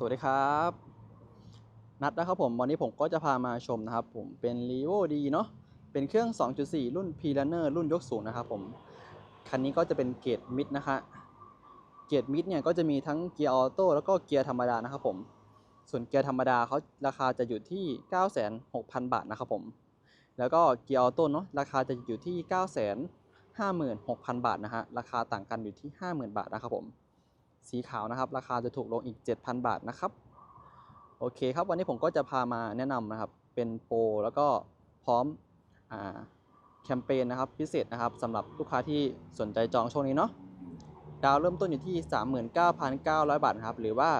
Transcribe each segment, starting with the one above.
สวัสดีครับ นัดนะครับผม วันนี้ผมก็จะพามาชมนะครับผมเป็น r e v o D เนาะเป็นเครื่อง 2.4 รุ่น p l a n e r รุ่นยกสูงนะครับผม คันนี้ก็จะเป็นเกียร์มิดนะคะ เกียร์มิดเนี่ยก็จะมีทั้งเกียร์ออโต้แล้วก็เกียร์ธรรมดานะครับผม ส่วนเกียร์ธรรมดาเขาราคาจะอยู่ที่ 96,000บาทนะครับผม แล้วก็เกียร์ออโต้เนาะราคาจะอยู่ที่ 956,000 บาทนะฮะ ราคาต่างกันอยู่ที่ 50,000 บาทนะครับผม สีขาวนะครับ ราคาจะถูกลงอีก 7,000 บาทนะครับ โอเคครับ วันนี้ผมก็จะพามาแนะนำนะครับ เป็นโปรแล้วก็พร้อมอแคมเปญนะครับพิเศษนะครับสำหรับลูกค้าที่สนใจจองช่วงนี้เนาะ ดาวเริ่มต้นอยู่ที่ 39,900 บาทนะครับ หรือว่า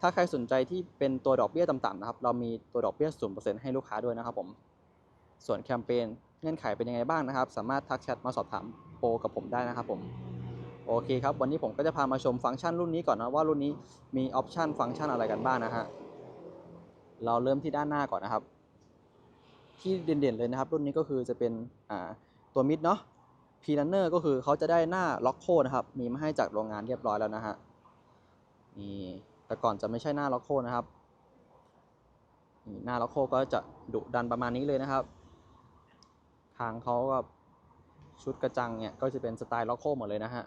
ถ้าใครสนใจที่เป็นตัวดอกเบี้ยต่ำๆนะครับ เรามีตัวดอกเบี้ย0%ให้ลูกค้าด้วยนะครับผม ส่วนแคมเปญเงื่อนไขเป็นยังไงบ้างนะครับ สามารถทักแชทมาสอบถามโปรกับผมได้นะครับผม โอเคครับ วันนี้ผมก็จะพามาชมฟังก์ชันรุ่นนี้ก่อนนะว่ารุ่นนี้มีออปชันฟังก์ชันอะไรกันบ้างนะฮะ เราเริ่มที่ด้านหน้าก่อนนะครับ ที่เด่นๆเลยนะครับ รุ่นนี้ก็คือจะเป็นตัวมิดเนาะพีลันเนอร์ก็คือเขาจะได้หน้าล็อกโคนะครับ มีมาให้จากโรงงานเรียบร้อยแล้วนะฮะ นี่แต่ก่อนจะไม่ใช่หน้าล็อกโคนะครับนี่หน้าล็อกโคก็จะดุดันประมาณนี้เลยนะครับ ทางเขากับชุดกระจังเนี่ยก็จะเป็นสไตล์ล็อกโคหมดเลยนะฮะ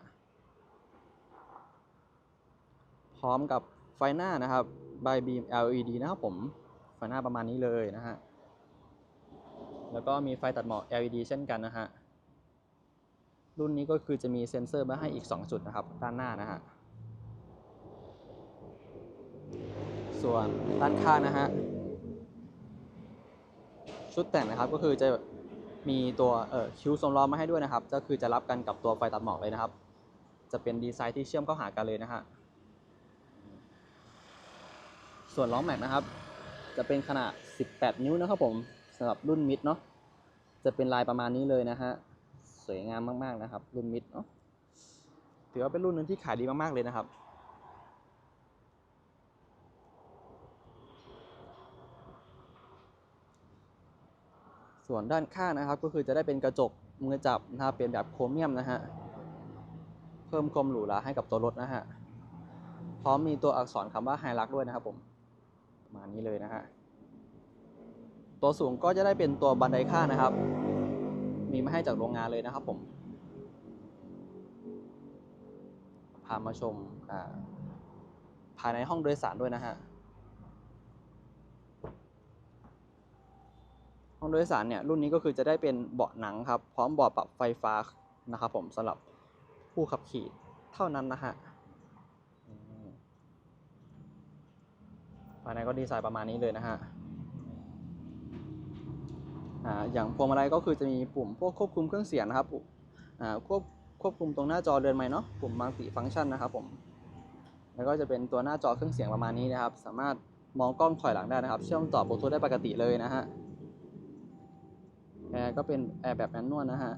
พ ร้อมกับไฟหน้านะครับบ y beam LED นะครับผม ไฟหน้าประมาณนี้เลยนะฮะ แล้วก็มีไฟตัดหมอก LED เช่นกันนะฮะ รุ่นนี้ก็คือจะมีเซ็นเซอร์มาให้อีก 2 จุดนะครับ ด้านหน้านะฮะ ส่วนด้านข้างนะฮะ ชุดแต่งนะครับก็คือจะมีตัวเอ่อคิ้วทรงล้อมาให้ด้วยนะครับ ก็คือจะรับกันกับตัวไฟตัดหมอกเลยนะครับ จะเป็นดีไซน์ที่เชื่อมเข้าหากันเลยนะฮะ ส่วนล้อแม็กนะครับ จะเป็นขนาด 18 นิ้วนะครับผมสำหรับรุ่นมิดเนาะจะเป็นลายประมาณนี้เลยนะฮะสวยงามมากๆนะครับ รุ่นมิดเนาะถือว่าเป็นรุ่นหนึงที่ขายดีมากๆเลยนะครับ ส่วนด้านข้างนะครับก็คือจะได้เป็นกระจกมือจับนะครับเป็นแบบโครเมียมนะฮะเพิ่มความหรูหราให้กับตัวรถนะฮะพร้อมมีตัวอักษรคำว่าไฮรักด้วยนะครับผม มานี้เลยนะฮะ ตัวสูงก็จะได้เป็นตัวบันไดข้างนะครับ มีมาให้จากโรงงานเลยนะครับผม พามาชมภายในห้องโดยสารด้วยนะฮะ ห้องโดยสารเนี่ยรุ่นนี้ก็คือจะได้เป็นเบาะหนังครับ พร้อมเบาะปรับไฟฟ้านะครับผมสำหรับผู้ขับขี่เท่านั้นนะฮะอืม ภายในก็ดีไซน์ประมาณนี้เลยนะฮะอ่าอย่างพวงมาลัยก็คือจะมีปุ่มพวกควบคุมเครื่องเสียงนะครับปุ่มอ่าควบควบคุมตรงหน้าจอเรือนไม้เนาะปุ่มมัลติฟังก์ชันนะครับผมแล้วก็จะเป็นตัวหน้าจอเครื่องเสียงประมาณนี้นะครับ สามารถมองกล้องถอยหลังได้นะครับ เชื่อมต่อบลูทูธได้ปกติเลยนะฮะแอร์ก็เป็นแอร์แบบแมนนวลนะฮะ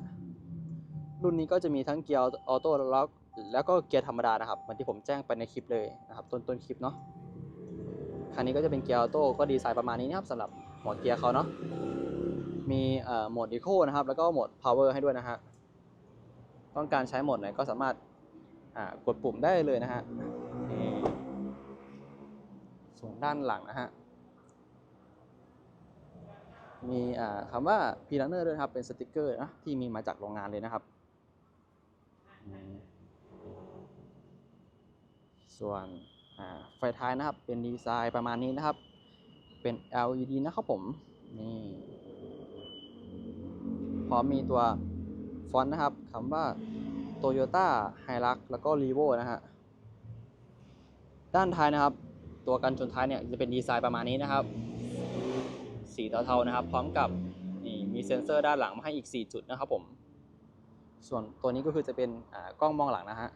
รุ่นนี้ก็จะมีทั้งเกียร์ออโต้ล็อกแล้วก็เกียร์ธรรมดานะครับเหมือนที่ผมแจ้งไปในคลิปเลยนะครับต้นต้นคลิปเนาะ คันนี้ก็จะเป็นเกียร์ออโต้ก็ดีไซน์ประมาณนี้นะครับสำหรับหัวเกียร์เขาเนาะมีโหมดอีโคนะครับแล้วก็โหมดพาวเวอร์ให้ด้วยนะฮะต้องการใช้โหมดไหนก็สามารถกดปุ่มได้เลยนะฮะนี่ส่วนด้านหลังนะฮะมีอ่าคำว่าพีลันเนอร์ด้วยครับเป็นสติกเกอร์นะที่มีมาจากโรงงานเลยนะครับ ส่วนอ่า ไฟท้ายนะครับเป็นดีไซน์ประมาณนี้นะครับ เป็น LED นะครับผมนี่พร้อมมีตัวฟอนต์นะครับคำว่า Toyota Hilux แล้วก็ r e v o นะฮะด้านท้ายนะครับ ตัวกันชนท้ายเนี่ยจะเป็นดีไซน์ประมาณนี้นะครับ สีเทาๆนะครับ พร้อมกับนี่มีเซ็นเซอร์ด้านหลังมาให้อีก 4 จุดนะครับผม ส่วนตัวนี้ก็คือจะเป็นอ่ากล้องมองหลังนะฮะ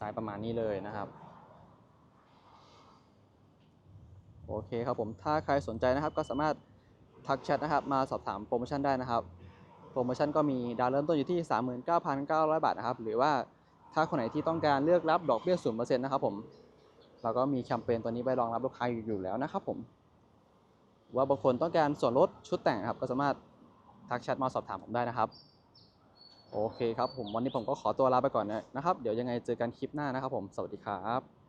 สายประมาณนี้เลยนะครับ โอเคครับผมถ้าใครสนใจนะครับก็สามารถทักแชทนะครับ มาสอบถามโปรโมชั่นได้นะครับ โปรโมชั่นก็มีดาวเริ่มต้นอยู่ที่ 39,900 บาทนะครับ หรือว่าถ้าคนไหนที่ต้องการเลือกรับดอกเบี้ย0%นเนะครับผมเราก็มีแคมเปญตัวนี้ไว้รองรับลูกค้าอยู่แล้วนะครับผม ว่าบางคนต้องการส่วนลดชุดแต่งครับ ก็สามารถทักแชทมาสอบถามผมได้นะครับ โอเคครับผมวันนี้ผมก็ขอตัวลาไปก่อนนะครับ เดี๋ยวยังไงเจอกันคลิปหน้านะครับผม สวัสดีครับ